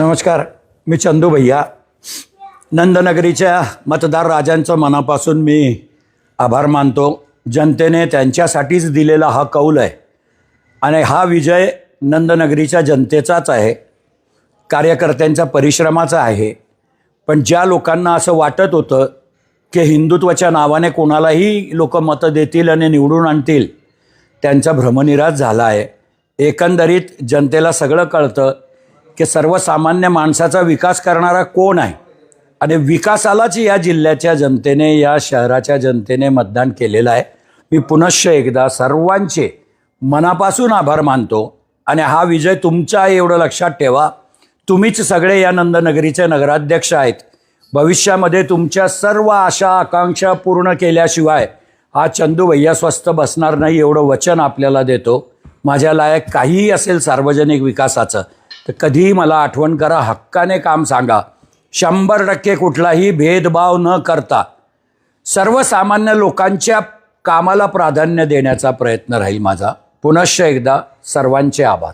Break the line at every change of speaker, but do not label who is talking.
नमस्कार मी चंदू भैया. नंदनगरीच्या मतदार राजांचं मनापासून मी आभार मानतो. जनतेने त्यांच्यासाठीच दिलेला हा कौल आहे. आणि हा विजय नंदनगरीच्या जनतेचाच आहे. कार्यकर्त्यांचा परिश्रमाचा आहे. पण ज्या लोकांना असं वाटत होतं की हिंदुत्वाच्या नावाने कोणालाही लोक मतं देतील आणि निवडून आणतील त्यांचा भ्रमनिराश झाला आहे. एकंदरीत जनतेला सगळं कळतं की सर्वसामान्य माणसाचा विकास करणारा कोण आहे? आणि विकासालाच या जिल्ह्याच्या जनतेने या शहराच्या जनतेने मतदान केलेलं आहे. मी पुनश्च एकदा सर्वांचे मनापासून आभार मानतो. आणि हा विजय तुमचा आहे एवढं लक्षात ठेवा. तुम्हीच सगळे या नंदनगरीचे नगराध्यक्ष आहेत. भविष्यामध्ये तुमच्या सर्व आशा आकांक्षा पूर्ण केल्याशिवाय हा चंदू भैया स्वस्त बसणार नाही एवढं वचन आपल्याला देतो. माझ्या लायक काहीही असेल सार्वजनिक विकासाचं तर कधीही मला आठवण करा हक्काने काम सांगा. शंभर टक्के कुठलाही भेदभाव न करता सर्वसामान्य लोकांच्या कामाला प्राधान्य देण्याचा प्रयत्न राहील माझा. पुनश्च एकदा सर्वांचे आभार.